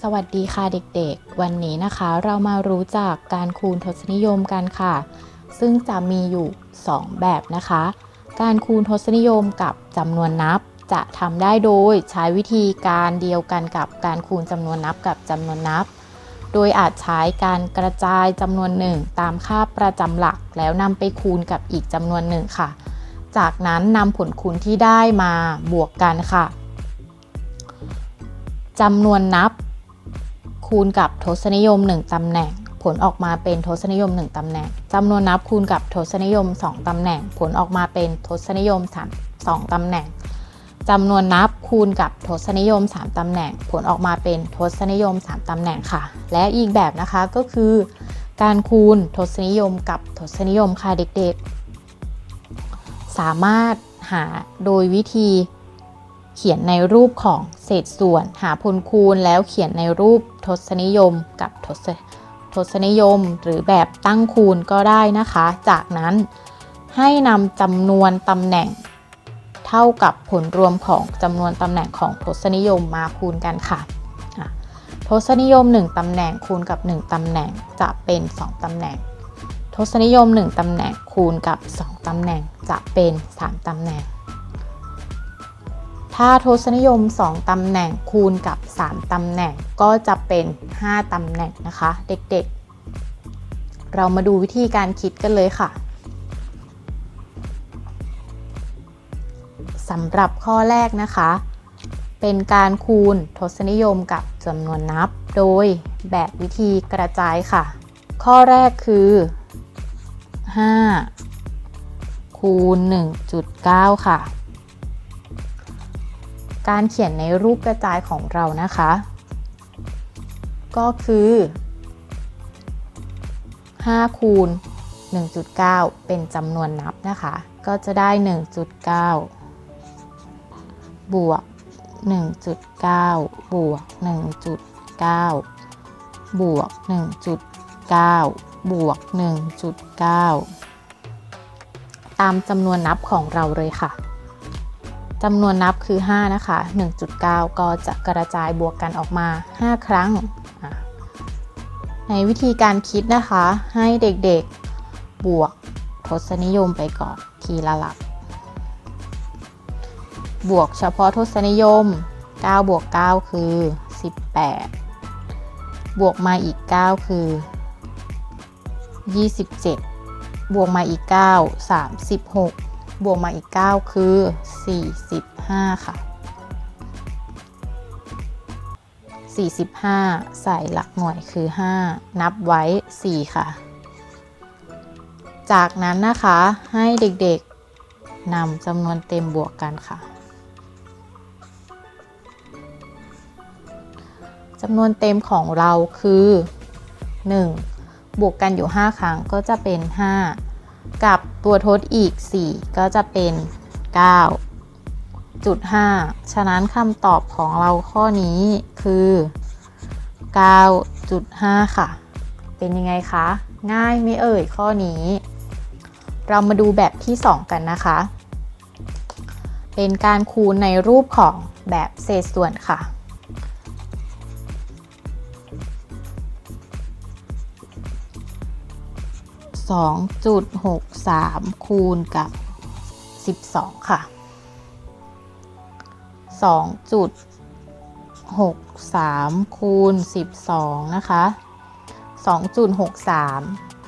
สวัสดีค่ะเด็กๆ วันนี้นะคะเรามารู้จักการคูณทศนิยมกันค่ะ ซึ่งจะมีอยู่ 2 แบบนะคะ การคูณทศนิยมกับจำนวนนับจะทำได้โดยใช้วิธีการเดียวกันกับการคูณจำนวนนับกับจำนวนนับ โดยอาจใช้การกระจายจำนวนหนึ่งตามค่าประจำหลักแล้วนำไปคูณกับอีกจำนวนหนึ่งค่ะ จากนั้นนำผลคูณที่ได้มาบวกกันค่ะจำนวนนับคูณกับทศนิยม 1ตำแหน่ง ผลออกมาเป็นทศนิยม 1ตำแหน่งจำนวนนับคูณกับทศนิยม 2ตำแหน่ง ผลออกมาเป็นทศนิยม3 2ตำแหน่งจำนวนนับคูณกับทศนิยม 3ตำแหน่ง ผลออกมาเป็นทศนิยม 3ตำแหน่งค่ะ และอีกแบบนะคะก็คือ การคูณทศนิยมกับทศนิยมค่ะเด็กๆ สามารถหาโดยวิธีเขียนในรูปของเศษส่วน หาพลคูณแล้วเขียนในรูปทศนิยมกับทศทศนิยม หรือแบบตั้งคูณก็ได้นะคะ จากนั้นให้นำจำนวนตำแหน่ง เท่ากับผลรวมของจำนวนตำแหน่งของทศนิยมมาคูณกันค่ะทศนิยม 1ตำแหน่งคูณกับ 1ตำแหน่งจะเป็น 2ตำแหน่ง ทศนิยม 1 ตำแหน่งคูณกับ 2 ตำแหน่งจะเป็น 3 ตำแหน่ง ถ้าทศนิยม 2 ตำแหน่งคูณกับ 3 ตำแหน่งก็จะเป็น 5 ตำแหน่งนะคะ เด็กๆ เรามาดูวิธีการคิดกันเลยค่ะสำหรับข้อแรกนะคะ เป็นการคูณทศนิยมกับจำนวนนับ โดยแบบวิธีกระจายค่ะ ข้อแรกคือ 5 คูณ 1.9 ค่ะ การเขียนในรูปกระจายของเรานะคะ ก็คือ 5 คูณ 1.9 เป็นจำนวนนับนะคะ ก็จะได้ 1.9 บวก 1.9 บวก 1.9 บวก 1.9 บวก 1.9 ตามจำนวนนับของเราเลยค่ะจำนวนนับคือ 5 นะคะ 1.9 ก็จะกระจายบวกกันออกมา 5 ครั้ง ในวิธีการคิดนะคะ ให้เด็กๆบวกทศนิยมไปก่อนทีละหลัก บวกเฉพาะทศนิยม 9 บวก 9 คือ 18 บวกมาอีก 9 คือ 27 บวกมาอีก 9 36 บวกมาอีก 9 คือ 45 ค่ะ 45 ใส่หลักหน่วยคือ 5 นับไว้ 4 ค่ะ จากนั้นนะคะให้เด็กๆนำจำนวนเต็มบวกกันค่ะจำนวนเต็มของเราคือ 1 บวกกันอยู่ 5 ครั้งก็จะเป็น 5 กับตัวทดอีก 4 ก็จะเป็น9จุด5ฉะนั้นคำตอบของเราข้อนี้คือ 9.5 ค่ะ เป็นยังไงคะ ง่ายไม่เอ่ยข้อนี้ เรามาดูแบบที่ 2 กันนะคะ เป็นการคูณในรูปของแบบเศษส่วนค่ะ 2.63 คูณกับ 12 ค่ะ 2.63 คูณ 12 นะคะ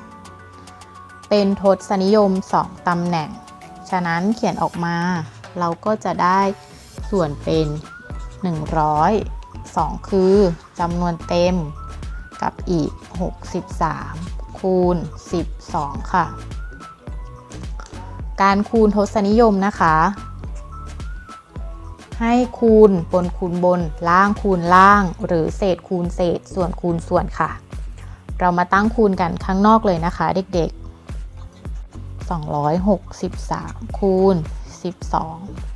2.63 เป็นทศนิยม 2ตำแหน่ง ฉะนั้นเขียนออกมาเราก็จะได้ส่วนเป็น 100 2 คือจำนวนเต็มกับอีก 63 คูณ 12 ค่ะ การคูณทศนิยมนะคะ ให้คูณบนคูณบนล่างคูณล่าง หรือเศษคูณเศษส่วนคูณส่วนค่ะ เรามาตั้งคูณกันข้างนอกเลยนะคะ เด็กๆ 263 คูณ 12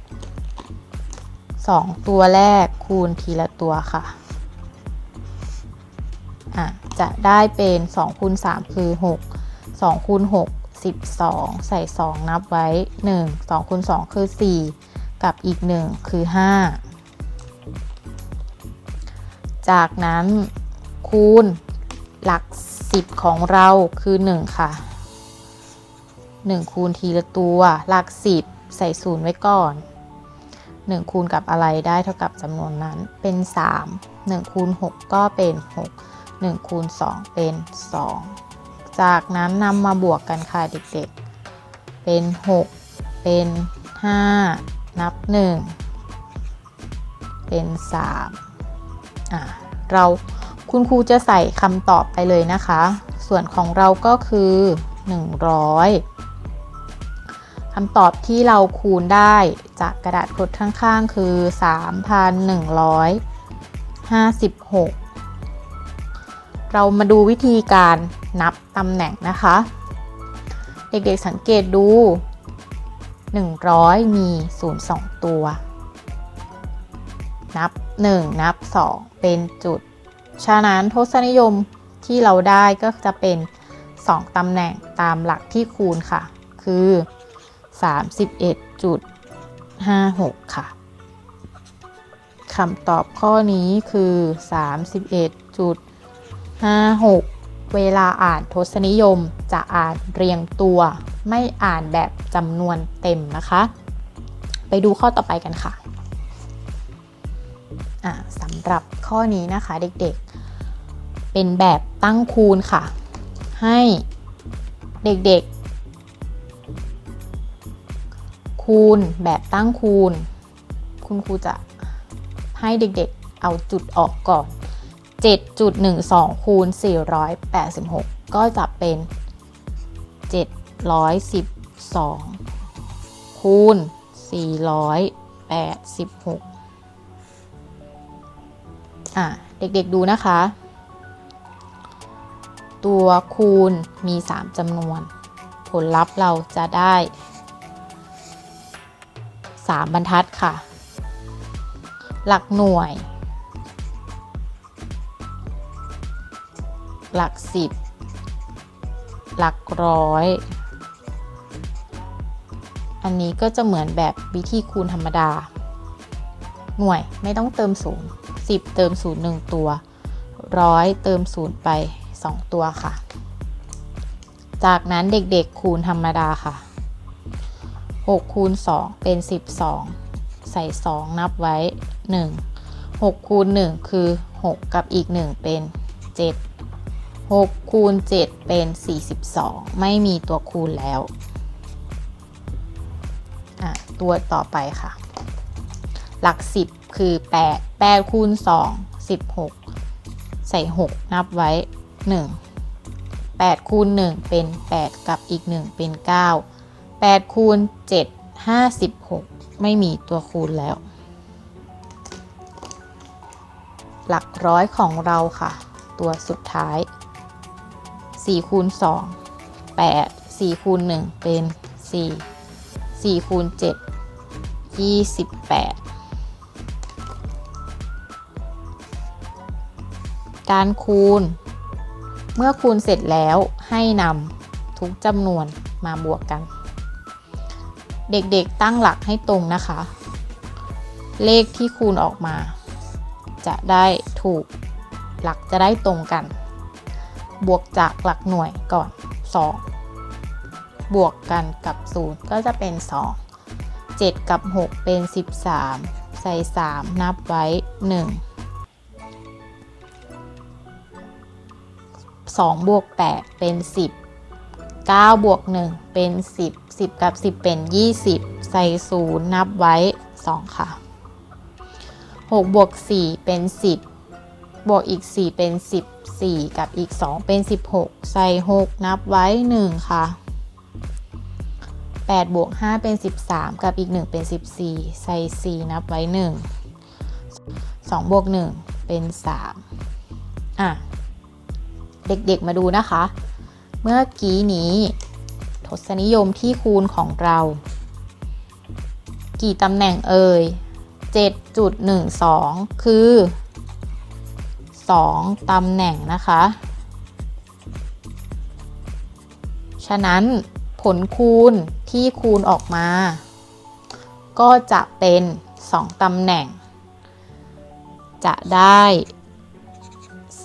2 ตัวแรกคูณทีละตัวค่ะ อะจะได้เป็น2คูณ3คือ 6 2คูณ6 12 ใส่ 2 นับไว้ 1 2คูณ2คือ 4 กับอีก 1 คือ 5 จากนั้นคูณหลัก 10 ของเราคือ 1 ค่ะ 1 คูณทีละตัวหลัก 10 ใส่0ไว้ก่อน 1 คูณกับอะไรได้เท่ากับจำนวนนั้นเป็น 3 1คูณ6ก็เป็น 6 1คูณ2 เป็น 2 จากนั้นนำมาบวกกันค่ะเด็กๆ เป็น 6 เป็น 5 นับ 1 เป็น 3 อะเราคุณครูจะใส่คำตอบไปเลยนะคะ ส่วนของเราก็คือ 100คำตอบที่เราคูณได้จากกระดาษคดข้างๆ คือ 3,156 เรามาดูวิธีการนับตำแหน่งนะคะ เด็กๆสังเกตดู 100 มี 0 2 ตัว นับ 1 นับ 2 เป็นจุด ฉะนั้นทศนิยมที่เราได้ก็จะเป็น 2 ตำแหน่งตามหลักที่คูณค่ะ คือ 31.56 ค่ะคำตอบข้อนี้คือ 31.56 เวลาอ่านทศนิยมจะอ่านเรียงตัว ไม่อ่านแบบจำนวนเต็มนะคะ ไปดูข้อต่อไปกันค่ะสำหรับข้อนี้นะคะเด็กๆ เป็นแบบตั้งคูณค่ะ ให้เด็กๆ คูณแบบตั้งคูณ คุณครูจะให้เด็กๆ เอาจุดออกก่อน 7.12 คูณ 486 ก็จะเป็น 712 คูณ 486 อะ เด็กๆดูนะคะ ตัวคูณมี 3จำนวน ผลลัพธ์เราจะได้ 3 บรรทัดค่ะ หลักหน่วย หลัก10หลักร้อย อันนี้ก็จะเหมือนแบบวิธีคูณธรรมดา หน่วยไม่ต้องเติมศูนย์10เติมศูนย์1ตัวร้อยเติมศูนย์ไป2ตัวค่ะ จากนั้นเด็กๆคูณธรรมดาค่ะ6คูณ2เป็น 12 ใส่ 2 นับไว้ 1 6คูณ1คือ 6 กับอีก 1 เป็น 7 6 คูณ 7 เป็น 42 ไม่มีตัวคูณแล้ว ตัวต่อไปค่ะ หลัก 10 คือ 8 8 คูณ 2 16 ใส่ 6 นับไว้ 1 8 คูณ 1 เป็น 8 กับอีก 1 เป็น 9 8 คูณ 7 56 ไม่มีตัวคูณแล้ว หลักร้อยของเราค่ะ ตัวสุดท้าย 4คูณ2 8 4คูณ1เป็น 4 4คูณ7 28 การคูณ เมื่อคูณเสร็จแล้วให้นำทุกจำนวนมาบวกกัน เด็กๆตั้งหลักให้ตรงนะคะ เลขที่คูณออกมา จะได้ถูกหลักจะได้ตรงกัน บวกจากหลักหน่วยก่อน 2 บวกกันกับ 0 ก็จะเป็น 2 7 กับ 6 เป็น 13 ใส่ 3 นับไว้ 1 2 บวก 8 เป็น 10 9 บวก 1 เป็น 10 10 กับ 10 เป็น 20 ใส่ 0 นับไว้ 2 ค่ะ 6 บวก 4 เป็น 10 บวกอีก 4 เป็น 10 4 กับอีก 2 เป็น 16 ใส่ 6 นับไว้ 1 ค่ะ 8 บวก 5 เป็น 13 กับอีก 1 เป็น 14 ใส่ 4 นับไว้ 1 2 บวก 1 เป็น 3 อะ เด็กๆมาดูนะคะ เมื่อกี้นี้ ทศนิยมที่คูณของเรา กี่ตำแหน่งเอ่ย7.12 คือ 2ตำแหน่งนะคะ ฉะนั้นผลคูณที่คูณออกมา ก็จะเป็น 2ตำแหน่ง จะได้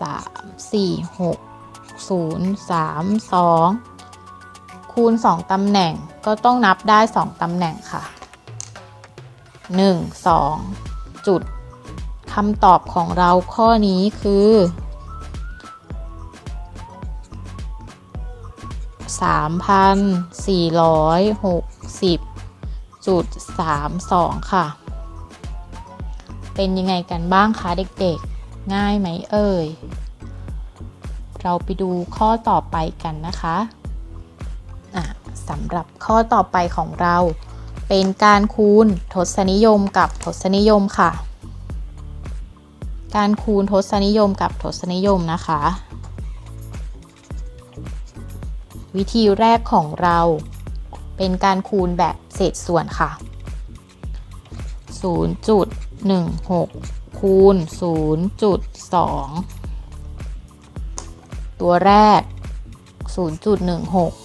3 4 6 0 3 2 คูณ 2ตำแหน่งก็ต้องนับได้ 2ตำแหน่งค่ะ 1 2จุด คำตอบของเราข้อนี้คือ 3,460จุด32 ค่ะ เป็นยังไงกันบ้างคะเด็กๆ ง่ายไหมเอ่ย เราไปดูข้อต่อไปกันนะคะะสำหรับข้อต่อไปของเรา เป็นการคูณทศนิยมกับทศนิยมค่ะ การคูณทศนิยมกับทศนิยมนะคะ วิธีแรกของเราเป็นการคูณแบบเศษส่วนค่ะ 0.16 คูณ 0.2 ตัวแรก 0.16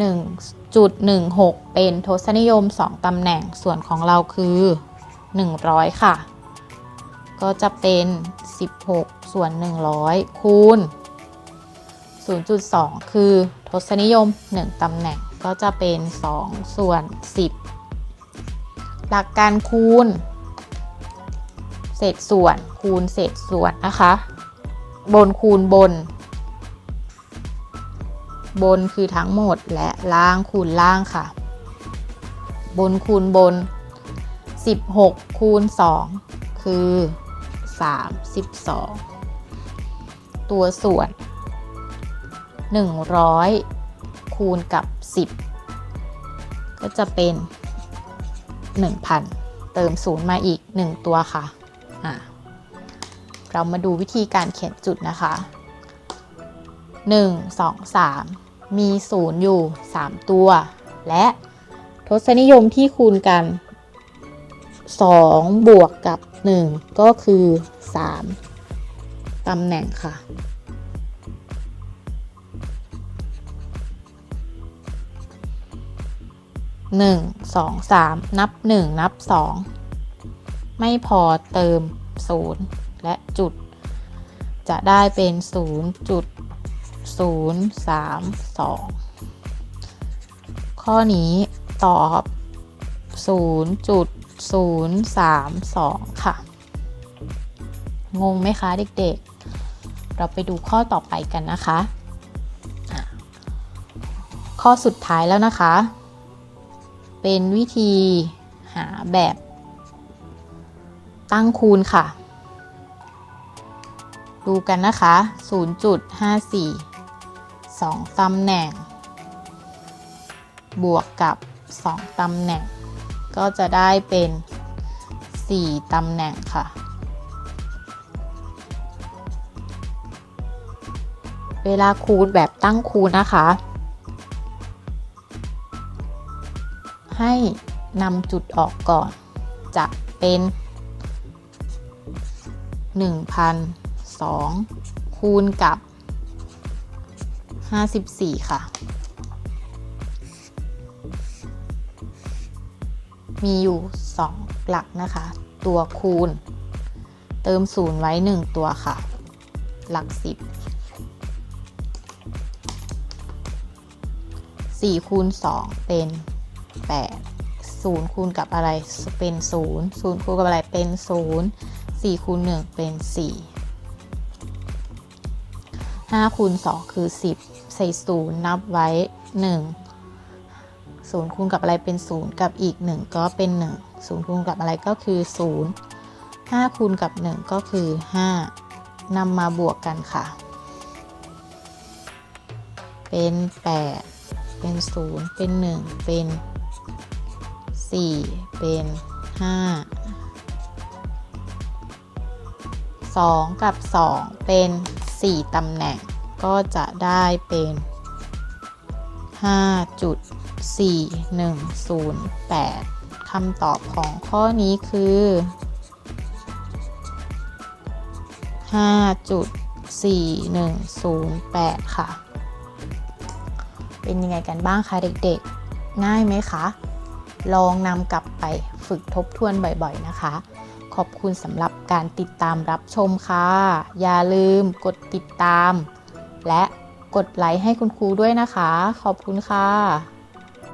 1.16 เป็นทศนิยม 2 ตำแหน่งส่วนของเราคือ 100 ค่ะ ก็จะเป็น 16 ส่วน 100 คูณ 0.2 คือทศนิยม 1ตำแหน่งก็จะเป็น 2 ส่วน 10 หลักการคูณ เศษส่วนคูณเศษส่วนนะคะ บนคูณบน บนคือทั้งหมดและล่างคูณล่างค่ะ บนคูณบน 16 คูณ 2 คือ 32 ตัวส่วน 100 คูณกับ 10 ก็จะเป็น 1,000 เติมศูนย์มาอีก 1 ตัวค่ะะเรามาดูวิธีการเขียนจุดนะคะ 1 2 3 มีศูนย์อยู่ 3 ตัว และทศนิยมที่คูณกัน 2 บวกกับ 1 ก็คือ 3 ตำแหน่งค่ะ หนึ่งสองสามนับหนึ่งนับสองไม่พอเติมศูนย์และจุด จะได้เป็นศูนย์จุดศูนย์สามสองข้อนี้ตอบศูนย์จุด 032 ค่ะ งงไหมคะเด็กๆ เราไปดูข้อต่อไปกันนะคะอะข้อสุดท้ายแล้วนะคะ เป็นวิธีหาแบบตั้งคูณค่ะ ดูกันนะคะ 0.54 2 ตำแหน่ง บวกกับ 2 ตำแหน่ง ก็จะได้เป็น 4ตำแหน่งค่ะ เวลาคูณแบบตั้งคูณนะคะ ให้นำจุดออกก่อน จะเป็น 1,002คูณกับ 54 ค่ะ มีอยู่ 2 หลักนะคะ ตัวคูณ เติมศูนย์ไว้ 1 ตัวค่ะ หลัก 10 4คูณ2เป็น 8 0คูณกับอะไรเป็น0 0คูณกับอะไรเป็น 0 4คูณ1เป็น 4 5คูณ2คือ 10 ใส่0นับไว้ 1 0คูณกับอะไรเป็น0กับอีก1ก็เป็น1 0คูณกับอะไรก็คือ0 5คูณกับ1ก็คือ5นำมาบวกกันค่ะ เป็น8เป็น0เป็น1เป็น4เป็น5 2กับ2เป็น4ตำแหน่งก็จะได้เป็น 4108คำตอบของข้อนี้คือ 5.4108 ค่ะ เป็นยังไงกันบ้างคะเด็กๆ ง่ายไหมคะ ลองนำกลับไปฝึกทบทวนบ่อยๆนะคะ ขอบคุณสำหรับการติดตามรับชมค่ะ อย่าลืมกดติดตาม และกดไลค์ให้คุณครูด้วยนะคะ ขอบคุณค่ะ